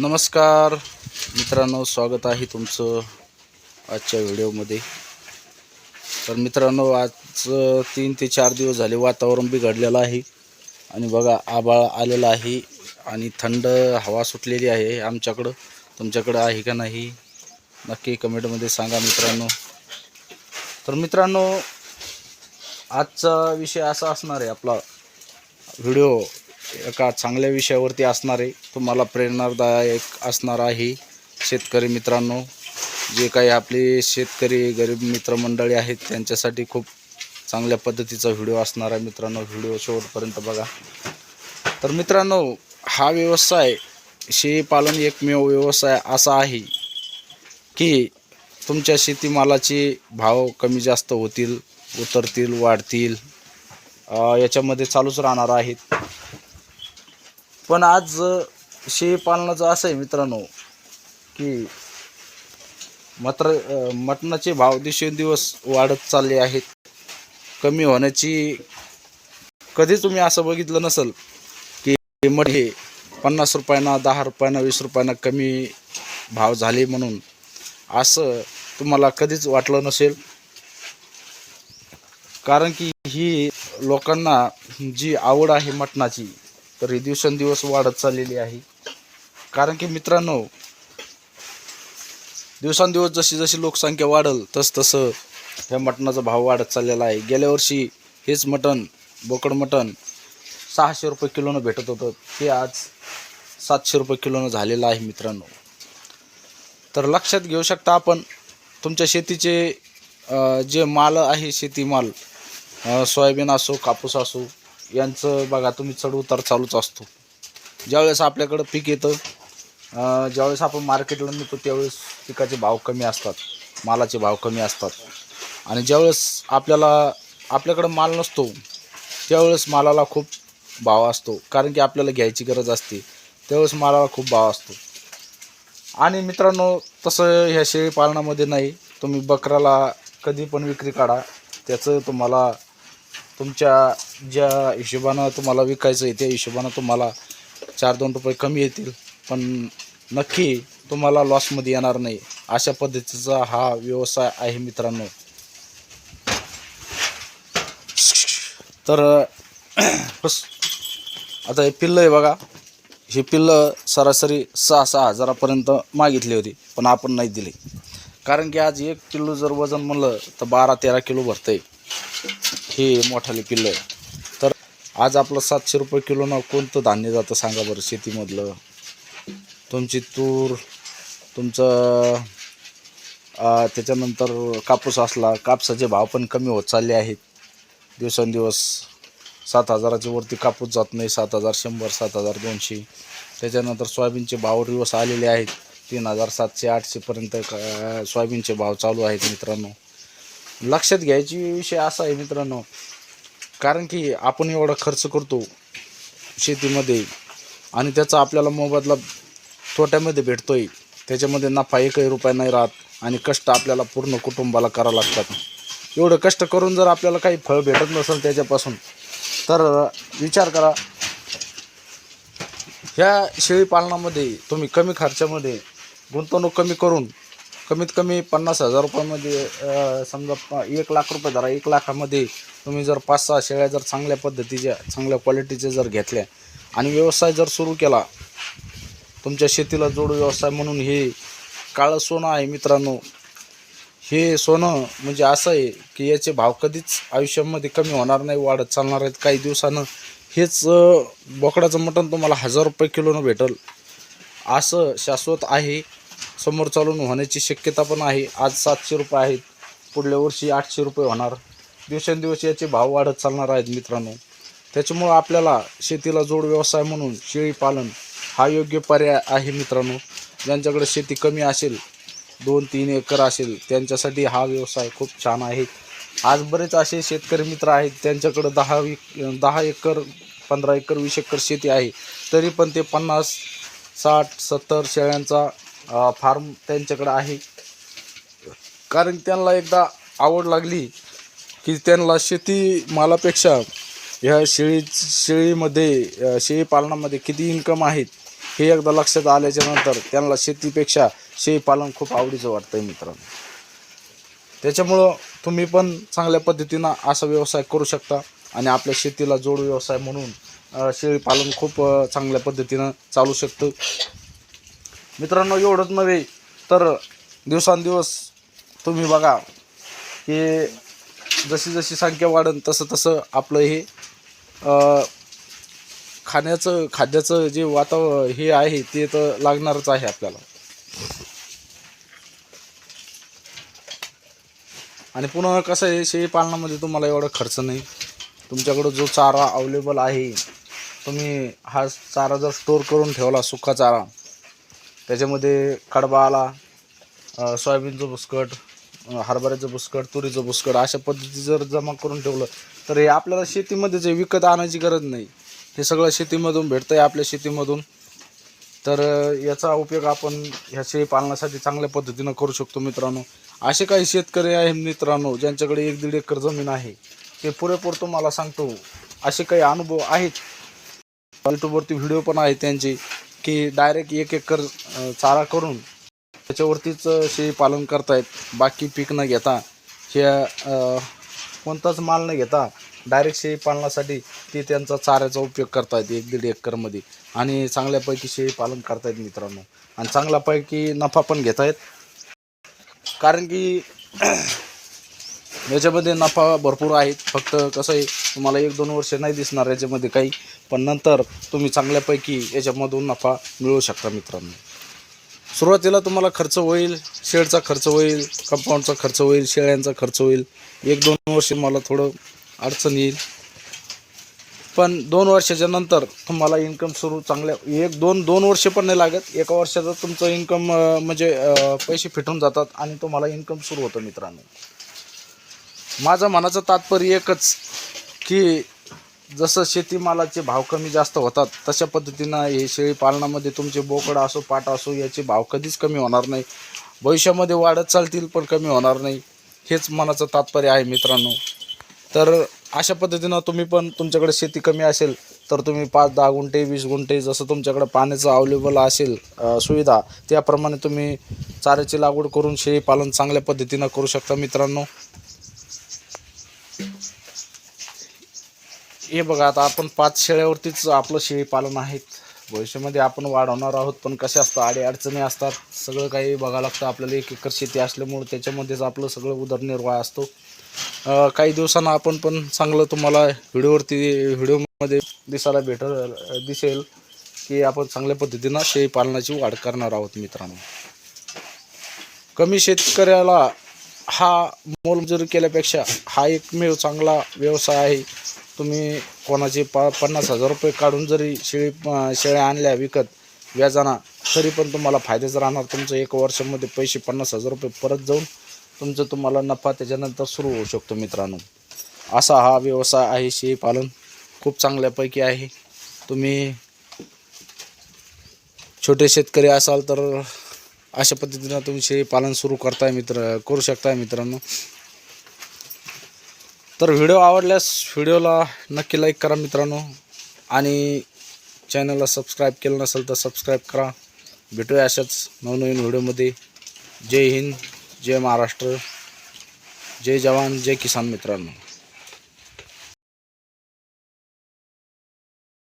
नमस्कार. मित्रांनो स्वागत आहे तुमचं आजच्या व्हिडिओमध्ये. तर मित्रांनो आज तीन ते चार दिवस झाले वातावरण बिघडलेलं आहे. आणि बघा आबाळ आलेला आहे आणि थंड हवा सुटलेली आहे आमच्याकडं. तुमच्याकडं आहे का नाही? नक्की कमेंटमध्ये सांगा मित्रांनो. तर मित्रांनो आजचा विषय असा असणार आहे आपला. व्हिडिओ एका चांगल्या विषयावरती असणार आहे तुम्हाला प्रेरणादायक असणार आहे शेतकरी मित्रांनो. जे काही आपले शेतकरी गरीब मित्रमंडळी आहेत त्यांच्यासाठी खूप चांगल्या पद्धतीचा व्हिडिओ असणार आहे मित्रांनो. व्हिडिओ शेवटपर्यंत बघा. तर मित्रांनो हा व्यवसाय शेळीपालन एकमेव व्यवसाय असा आहे की तुमच्या शेतीमालाचे भाव कमी जास्त होतील उतरतील वाढतील याच्यामध्ये चालूच राहणार आहेत. पण आज शेळी पालनाचं असं आहे मित्रांनो की मात्र मटणाचे भाव दिवसेंदिवस वाढत चालले आहेत. कमी होण्याची कधी तुम्ही असं बघितलं नसेल की मठ हे पन्नास रुपयांना दहा रुपयाना वीस रुपयांना कमी भाव झाले म्हणून. असं तुम्हाला कधीच वाटलं नसेल? कारण की ही लोकांना जी आवड आहे मटणाची तर ही दिवसेंदिवस वाढत चाललेली आहे. कारण की मित्रांनो दिवसांदिवस जशी जशी लोकसंख्या वाढल तस तसं ह्या मटणाचा भाव वाढत चाललेला आहे. गेल्या वर्षी हेच मटण बोकड मटण सहाशे रुपये किलोनं भेटत होतं. ते आज सातशे रुपये किलोनं झालेलं आहे मित्रांनो. तर लक्षात घेऊ शकता आपण तुमच्या शेतीचे जे माल आहे शेतीमाल सोयाबीन असो कापूस असो यांचं बघा तुम्ही चढ उतार चालूच असतो. ज्यावेळेस आपल्याकडं पीक येतं ज्यावेळेस आपण मार्केटला नेतो त्यावेळेस पिकाचे भाव कमी असतात मालाचे भाव कमी असतात. आणि ज्यावेळेस आपल्याला आपल्याकडं माल नसतो त्यावेळेस मालाला खूप भाव असतो. कारण की आपल्याला घ्यायची गरज असते त्यावेळेस मालाला खूप भाव असतो. आणि मित्रांनो तसं ह्या शेळी पालनामध्ये नाही. तुम्ही बकराला कधी पण विक्री काढा त्याचं तुम्हाला तुमच्या ज्या हिशोबानं तुम्हाला विकायचं आहे त्या हिशोबानं तुम्हाला चार दोन रुपये कमी येतील पण नक्की तुम्हाला लॉसमध्ये येणार नाही. अशा पद्धतीचा हा व्यवसाय आहे मित्रांनो. तर बस आता हे पिल्लं आहे बघा. ही पिल्लं सरासरी सहा सहा हजारापर्यंत मागितली होती पण आपण नाही दिली. कारण की आज एक किलो जर वजन म्हणलं तर बारा तेरा किलो भरतं आहे हे मोठाले पिल्लं आहे. तर आज आपलं सातशे रुपये किलोनं कोणतं धान्य जातं सांगा बरं शेतीमधलं? तुमची तूर तुमचं त्याच्यानंतर कापूस असला कापसाचे भाव पण कमी होत चालले आहेत. दिवसेंदिवस सात हजाराच्या वरती कापूस जात नाही सात हजार शंभर सात हजार दोनशे. त्याच्यानंतर सोयाबीनचे भाव दिवस आलेले आहेत. तीन हजार सातशे आठशेपर्यंत का सोयाबीनचे भाव चालू आहेत मित्रांनो. लक्षात घ्यायची विषय असा आहे मित्रांनो. कारण की आपण एवढा खर्च करतो शेतीमध्ये आणि त्याचा आपल्याला मोबदला तोट्यामध्ये भेटतो आहे त्याच्यामध्ये नफा एकही रुपया नाही राहत आणि कष्ट आपल्याला पूर्ण कुटुंबाला करावं लागतात. एवढं कष्ट करून जर आपल्याला काही फळ भेटत नसेल त्याच्यापासून तर विचार करा ह्या शेळीपालनामध्ये तुम्ही कमी खर्चामध्ये गुंतवणूक कमी करून कमीत कमी पन्नास हजार रुपयामध्ये समजा प- एक लाख रुपये धरा एक लाखामध्ये तुम्ही जर पाच सहा शेळ्या जर चांगल्या पद्धतीच्या चांगल्या क्वालिटीच्या जर घेतल्या आणि व्यवसाय जर सुरू केला तुमच्या शेतीला जोड व्यवसाय म्हणून हे काळं सोनं आहे मित्रांनो. हे सोनं म्हणजे असं आहे की याचे भाव कधीच आयुष्यामध्ये कमी होणार नाही वाढत चालणार आहेत. काही दिवसानं हेच बोकडाचं मटण तुम्हाला हजार रुपये किलोनं भेटल. असं शाश्वत आहे. समोर चालून होण्याची शक्यता पण आहे. आज सातशे रुपये आहेत. पुढल्या वर्षी आठशे रुपये होणार. दिवसेंदिवस याचे भाव वाढत चालणार आहेत मित्रांनो. त्याच्यामुळं आपल्याला शेतीला जोड व्यवसाय म्हणून शेळीपालन हा योग्य पर्याय आहे मित्रांनो. ज्यांच्याकडे शेती कमी असेल दोन तीन एकर असेल त्यांच्यासाठी हा व्यवसाय खूप छान आहे. आज बरेच असे शेतकरी मित्र आहेत त्यांच्याकडं दहा वी दहा एकर पंधरा एकर वीस एकर शेती आहे. तरी पण ते पन्नास साठ सत्तर शेळ्यांचा फार्म त्यांच्याकडं आहे. कारण त्यांना एकदा आवड लागली की त्यांना शेती मालापेक्षा ह्या शेळी शेळीमध्ये शेळीपालनामध्ये शेळी पालनामध्ये किती इन्कम आहेत हे एकदा लक्षात आल्याच्यानंतर त्यांना शेतीपेक्षा शेळीपालन खूप आवडीचं वाटतंय मित्रांनो. त्याच्यामुळं तुम्ही पण चांगल्या पद्धतीनं असा व्यवसाय करू शकता आणि आपल्या शेतीला जोड व्यवसाय म्हणून शेळीपालन खूप चांगल्या पद्धतीनं चालू शकतं. मित्रांनो एवढंच नव्हे तर दिवसांदिवस तुम्ही बघा की जशी जशी संख्या वाढन तसं तसं आपलं हे खाण्याचं खाद्याचं जे वातावरण हे आहे ते तर लागणारच आहे आपल्याला. आणि पुन्हा कसं आहे शेळी पालनामध्ये तुम्हाला एवढा खर्च नाही. तुमच्याकडं जो चारा अवेलेबल आहे तुम्ही हा चारा जर स्टोर करून ठेवला सुका चारा त्याच्यामध्ये कडबा आला सोयाबीनचं बुस्कट हरभऱ्याचं बुस्कट तुरीचं बुस्कट अशा पद्धती जर जमा करून ठेवलं तर हे आपल्याला शेतीमध्ये जे विकत आणायची गरज नाही. हे सगळं शेतीमधून भेटतं आहे आपल्या शेतीमधून. तर याचा उपयोग आपण ह्या शेळीपालनासाठी चांगल्या पद्धतीनं करू शकतो मित्रांनो. असे काही शेतकरी आहे मित्रांनो ज्यांच्याकडे एक दीड एकर जमीन आहे ते पुरेपूर तुम्हाला सांगतो. असे काही अनुभव आहेत? यूट्यूबवरती व्हिडिओ पण आहेत त्यांचे. की डायरेक्ट एक एकर चारा करून त्याच्यावरतीच शेळी पालन करतायत. बाकी पीक न घेता हे कोणताच माल न घेता डायरेक्ट शेळीपालनासाठी ते त्यांचा चाऱ्याचा उपयोग करतायत एक दीड एकरमध्ये. आणि चांगल्यापैकी शेळी पालन करतायत मित्रांनो. आणि चांगल्यापैकी नफा पण घेत आहेत कारण की याच्यामध्ये नफा भरपूर आहेत. फक्त कसं आहे तुम्हाला एक दोन वर्ष नाही दिसणार याच्यामध्ये काही पण नंतर तुम्ही चांगल्यापैकी याच्यामधून नफा मिळवू शकता मित्रांनो. सुरुवातीला तुम्हाला खर्च होईल शेडचा खर्च होईल कंपाऊंडचा खर्च होईल शेळ्यांचा खर्च होईल. एक दोन वर्ष मला थोडं अडचण येईल. पण दोन वर्षाच्या नंतर तुम्हाला इन्कम सुरू चांगल्या एक दोन दोन वर्ष पण नाही लागत. एका वर्षाचं तुमचं इन्कम म्हणजे पैसे फिटून जातात आणि तुम्हाला इन्कम सुरू होतं मित्रांनो. माझं मनाचं तात्पर्य एकच की जसं शेतीमालाचे भाव कमी जास्त होतात तशा पद्धतीनं हे शेळीपालनामध्ये तुमचे बोकड असो पाट असो याचे भाव कधीच कमी होणार नाही. भविष्यामध्ये वाढत चालतील पण कमी होणार नाही. हेच मनाचं तात्पर्य आहे मित्रांनो. तर अशा पद्धतीनं तुम्ही पण तुमच्याकडे शेती कमी असेल तर तुम्ही पाच दहा गुंठे वीस गुंठे जसं तुमच्याकडे पाण्याचं अवेलेबल असेल सुविधा त्याप्रमाणे तुम्ही चाऱ्याची लागवड करून शेळीपालन चांगल्या पद्धतीनं करू शकता मित्रांनो. हे बघा आता आपण पाच शेळ्यावरतीच आपलं शेळीपालन आहेत भविष्यामध्ये आपण वाढवणार आहोत पण कसे असतं आडे अडचणी असतात सगळं काही बघावं लागतं. आपल्याला एक एकर शेती असल्यामुळं त्याच्यामध्येच आपलं सगळं उदरनिर्वाह असतो. काही दिवसांना आपण पण चांगलं तुम्हाला व्हिडिओवरती व्हिडिओमध्ये दिसायला भेट दिसेल की आपण चांगल्या पद्धतीनं शेळीपालनाची वाढ करणार आहोत मित्रांनो. कमी शेतकऱ्याला हा मोलमजुरी केल्यापेक्षा हा एकमेव चांगला व्यवसाय आहे. तुम्ही कोणाचे पा पन्नास हजार रुपये काढून जरी शेळी शेळ्या आणल्या विकत व्याजाना तरी पण तुम्हाला फायद्याचं राहणार. तुमचं एक वर्षामध्ये पैसे पन्नास हजार रुपये परत जाऊन तुमचं तुम्हाला नफा त्याच्यानंतर सुरू होऊ शकतो मित्रांनो. असा हा व्यवसाय आहे शेळीपालन खूप चांगल्यापैकी आहे. तुम्ही छोटे शेतकरी असाल तर अशा पद्धतीनं तुम्ही शेळीपालन सुरू करताय मित्र करू शकताय मित्रांनो. तर व्हिडिओ आवडल्यास व्हिडिओला नक्की लाईक करा मित्रांनो. आणि चॅनलला सबस्क्राईब केलं नसेल तर सबस्क्राईब करा. भेटूया अशाच नवनवीन व्हिडिओमध्ये. जय हिंद जय महाराष्ट्र जय जवान जय किसान मित्रांनो.